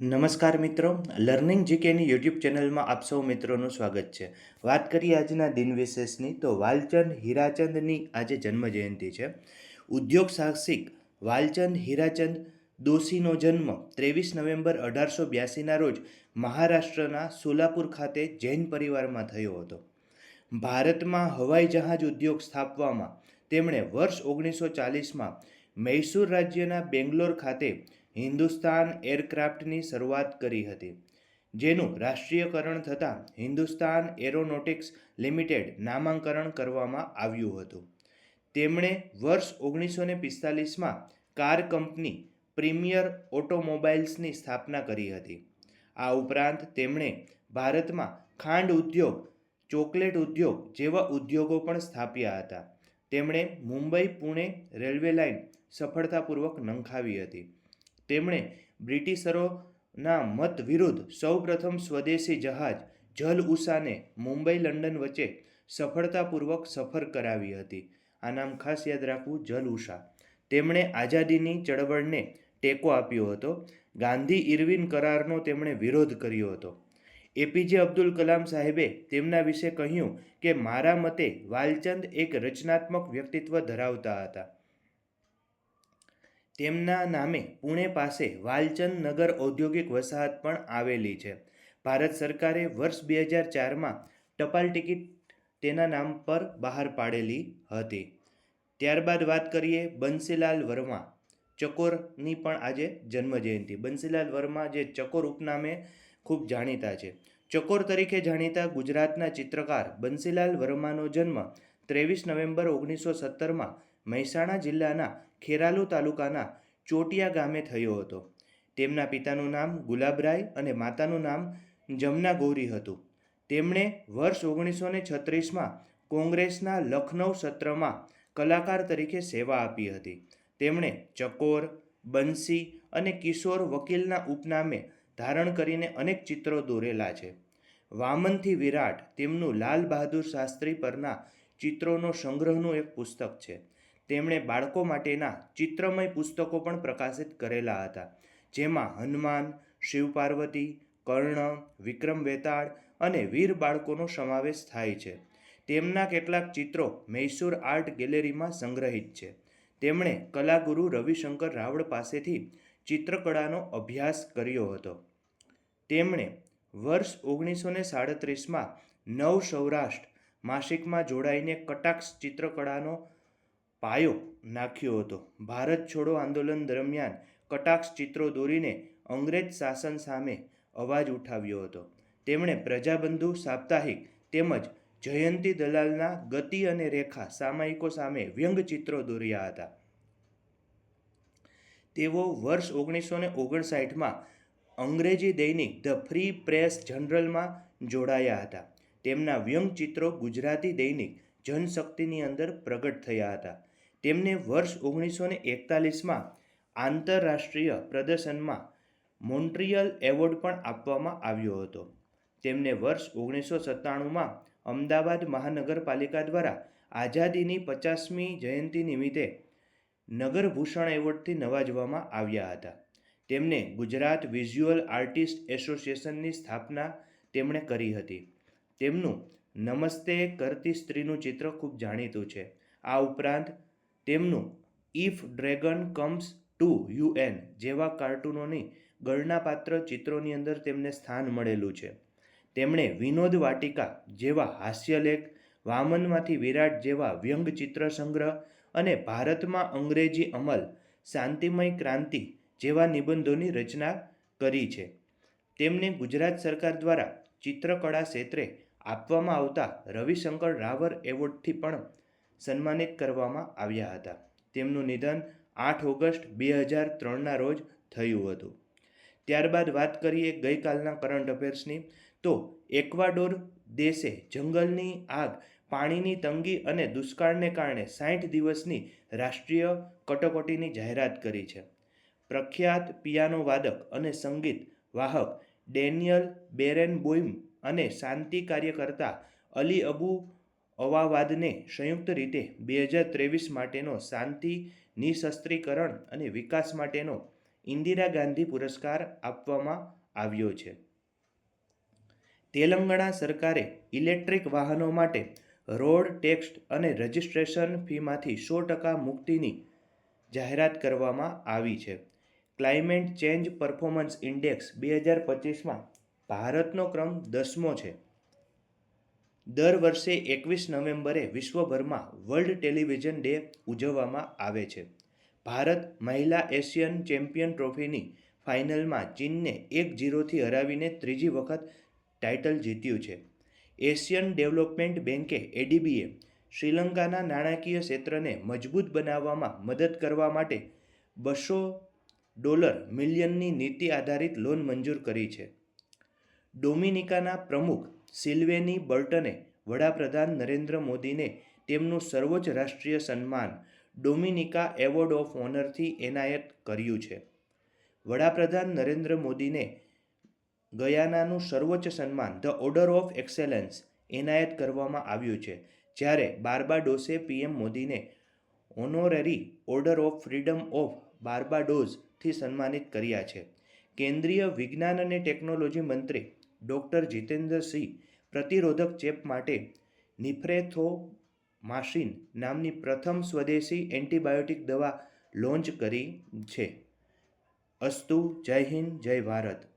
નમસ્કાર મિત્રો, learning જીકેની YouTube ચેનલમાં આપ સૌ મિત્રોનું સ્વાગત છે. વાત કરીએ આજના દિન વિશેષની, તો વાલચંદ હીરાચંદની આજે જન્મજયંતિ છે. ઉદ્યોગ સાહસિક વાલચંદ હીરાચંદ દોશીનો જન્મ ત્રેવીસ નવેમ્બર અઢારસો બ્યાસીના રોજ મહારાષ્ટ્રના સોલાપુર ખાતે જૈન પરિવારમાં થયો હતો. ભારતમાં હવાઈ જહાજ ઉદ્યોગ સ્થાપવામાં તેમણે વર્ષ ઓગણીસો ચાલીસમાં મૈસૂર રાજ્યના બેંગ્લોર ખાતે હિન્દુસ્તાન એરક્રાફ્ટની શરૂઆત કરી હતી, જેનું રાષ્ટ્રીયકરણ થતાં હિન્દુસ્તાન એરોનોટિક્સ લિમિટેડ નામાંકરણ કરવામાં આવ્યું હતું. તેમણે વર્ષ ઓગણીસો ને પિસ્તાલીસમાં કાર કંપની પ્રીમિયર ઓટોમોબાઇલ્સની સ્થાપના કરી હતી. આ ઉપરાંત તેમણે ભારતમાં ખાંડ ઉદ્યોગ, ચોકલેટ ઉદ્યોગ જેવા ઉદ્યોગો પણ સ્થાપ્યા હતા. તેમણે મુંબઈ પુણે રેલવે લાઇન સફળતાપૂર્વક નંખાવી હતી. તેમણે બ્રિટિશરોના મત વિરુદ્ધ સૌપ્રથમ સ્વદેશી જહાજ જલ ઉષાને મુંબઈ, લંડન વચ્ચે સફળતાપૂર્વક સફર કરાવી હતી. આ નામ ખાસ યાદ રાખવું, જલ ઉષા. તેમણે આઝાદીની ચળવળને ટેકો આપ્યો હતો. ગાંધી ઇરવિન કરારનો તેમણે વિરોધ કર્યો હતો. એપીજે અબ્દુલ કલામ સાહેબે તેમના વિશે કહ્યું કે, મારા મતે વાલચંદ એક રચનાત્મક વ્યક્તિત્વ ધરાવતા હતા. તેમના નામે પુણે પાસે વાલચંદ નગર ઔદ્યોગિક વસાહત પણ આવેલી છે. ભારત સરકારે વર્ષ બે હજાર ચારમાં ટપાલ ટિકિટ તેના નામ પર બહાર પાડેલી હતી. ત્યારબાદ વાત કરીએ બંસીલાલ વર્મા ચકોરની પણ આજે જન્મજયંતિ. બંસીલાલ વર્મા જે ચકોર ઉપનામે ખૂબ જાણીતા છે. ચકોર તરીકે જાણીતા ગુજરાતના ચિત્રકાર બંસીલાલ વર્માનો જન્મ ત્રેવીસ નવેમ્બર ઓગણીસો સત્તરમાં મહેસાણા જિલ્લાના ખેરાલુ તાલુકાના ચોટિયા ગામે થયો હતો. તેમના પિતાનું નામ ગુલાબરાય અને માતાનું નામ જમના ગૌરી હતું. તેમણે વર્ષ ઓગણીસો ને છત્રીસમાં કોંગ્રેસના લખનૌ સત્રમાં કલાકાર તરીકે સેવા આપી હતી. તેમણે ચકોર, બંસી અને કિશોર વકીલના ઉપનામે ધારણ કરીને અનેક ચિત્રો દોરેલા છે. વામનથી વિરાટ તેમનું લાલ બહાદુર શાસ્ત્રી પરના ચિત્રોનો સંગ્રહનું એક પુસ્તક છે. તેમણે બાળકો માટેના ચિત્રમય પુસ્તકો પણ પ્રકાશિત કરેલા હતા, જેમાં હનુમાન શિવ પાર્વતી કર્ણ, વિક્રમ વેતાળ અને વીર બાળકોનો સમાવેશ થાય છે. તેમના કેટલાક ચિત્રો મૈસૂર આર્ટ ગેલેરીમાં સંગ્રહિત છે. તેમણે કલાગુરુ રવિશંકર રાવળ પાસેથી ચિત્રકળાનો અભ્યાસ કર્યો હતો. તેમણે વર્ષ ઓગણીસો ને સાડત્રીસમાં નવ સૌરાષ્ટ્ર માસિકમાં જોડાઈને કટાક્ષ ચિત્રકળાનો પાયો નાખ્યો હતો. ભારત છોડો આંદોલન દરમિયાન કટાક્ષ ચિત્રો દોરીને અંગ્રેજ શાસન સામે અવાજ ઉઠાવ્યો હતો. તેમણે પ્રજાબંધુ, સાપ્તાહિક તેમજ જયંતી દલાલના ગતિ અને રેખા સામાયિકો સામે વ્યંગચિત્રો દોર્યા હતા. તેઓ વર્ષ ઓગણીસો ને ઓગણસાઠમાં અંગ્રેજી દૈનિક ધ ફ્રી પ્રેસ જનરલમાં જોડાયા હતા. તેમના વ્યંગચિત્રો ગુજરાતી દૈનિક જનશક્તિની અંદર પ્રગટ થયા હતા. તેમને વર્ષ ઓગણીસો ને એકતાલીસમાં આંતરરાષ્ટ્રીય પ્રદર્શનમાં મોન્ટ્રિયલ એવોર્ડ પણ આપવામાં આવ્યો હતો. તેમને વર્ષ ઓગણીસો સત્તાણુંમાં અમદાવાદ મહાનગરપાલિકા દ્વારા આઝાદીની પચાસમી જયંતિ નિમિત્તે નગરભૂષણ એવોર્ડથી નવાજવામાં આવ્યા હતા. તેમને ગુજરાત વિઝ્યુઅલ આર્ટિસ્ટ એસોસિએશનની સ્થાપના તેમણે કરી હતી. તેમનું નમસ્તે કરતી સ્ત્રીનું ચિત્ર ખૂબ જાણીતું છે. આ ઉપરાંત તેમનું if dragon comes to UN જેવા કાર્ટૂનોની ગણનાપાત્ર ચિત્રોની અંદર તેમને સ્થાન મળેલું છે. તેમણે વિનોદ વાટિકા જેવા હાસ્યલેખ વામનમાંથી વિરાટ જેવા વ્યંગ ચિત્ર સંગ્રહ અને ભારતમાં અંગ્રેજી અમલ, શાંતિમય ક્રાંતિ જેવા નિબંધોની રચના કરી છે. તેમને ગુજરાત સરકાર દ્વારા ચિત્રકળા ક્ષેત્રે આપવામાં આવતા રવિશંકર રાવર એવોર્ડથી પણ સન્માનિત કરવામાં આવ્યા હતા. તેમનું નિધન આઠ ઓગસ્ટ બે હજાર ત્રણના રોજ થયું હતું. ત્યારબાદ વાત કરીએ ગઈકાલના કરંટ અફેર્સની, તો એક્વાડોર દેશે જંગલની આગ, પાણીની તંગી અને દુષ્કાળને કારણે સાઠ દિવસની રાષ્ટ્રીય કટોકટીની જાહેરાત કરી છે. પ્રખ્યાત પિયાનો વાદક અને સંગીત વાહક ડેનિયલ બેરેન બોઇમ અને શાંતિ કાર્યકર્તા અલી અબુ અવાવાદને સંયુક્ત રીતે બે હજાર ત્રેવીસ માટેનો શાંતિ, નિશસ્ત્રીકરણ અને વિકાસ માટેનો ઇન્દિરા ગાંધી પુરસ્કાર આપવામાં આવ્યો છે. તેલંગાણા સરકારે ઇલેક્ટ્રિક વાહનો માટે રોડ ટેક્સ અને રજિસ્ટ્રેશન ફીમાંથી સો ટકા મુક્તિની જાહેરાત કરવામાં આવી છે. ક્લાઇમેટ ચેન્જ પરફોર્મન્સ ઇન્ડેક્સ બે હજાર પચીસમાં ભારતનો ક્રમ દસમો છે. દર વર્ષે એકવીસ નવેમ્બરે વિશ્વભરમાં વર્લ્ડ ટેલિવિઝન ડે ઉજવવામાં આવે છે. ભારત મહિલા એશિયન ચેમ્પિયન ટ્રોફીની ફાઇનલમાં ચીનને એક જીરોથી હરાવીને ત્રીજી વખત ટાઇટલ જીત્યું છે. એશિયન ડેવલપમેન્ટ બેન્કે એડીબીએ શ્રીલંકાના નાણાકીય ક્ષેત્રને મજબૂત બનાવવામાં મદદ કરવા માટે બસો ડોલર મિલિયનની નીતિ આધારિત લોન મંજૂર કરી છે. ડોમિનિકાના પ્રમુખ સિલ્વેની બર્ટને વડાપ્રધાન નરેન્દ્ર મોદીને તેમનું સર્વોચ્ચ રાષ્ટ્રીય સન્માન ડોમિનિકા એવોર્ડ ઓફ ઓનરથી એનાયત કર્યું છે. વડાપ્રધાન નરેન્દ્ર મોદીને ગયાનાનું સર્વોચ્ચ સન્માન ધ ઓર્ડર ઓફ એક્સેલન્સ એનાયત કરવામાં આવ્યું છે, જ્યારે બાર્બાડોસે પીએમ મોદીને honorary order of freedom of બાર્બાડોઝથી સન્માનિત કર્યા છે. કેન્દ્રીય વિજ્ઞાન અને ટેકનોલોજી મંત્રી ડૉક્ટર જીતેન્દ્રસિંહ પ્રતિરોધક ચેપ માટે નિફ્રેથોમાસિન નામની પ્રથમ સ્વદેશી એન્ટીબાયોટિક દવા લોન્ચ કરી છે. અસ્તુ, જય હિન્દ, જય ભારત.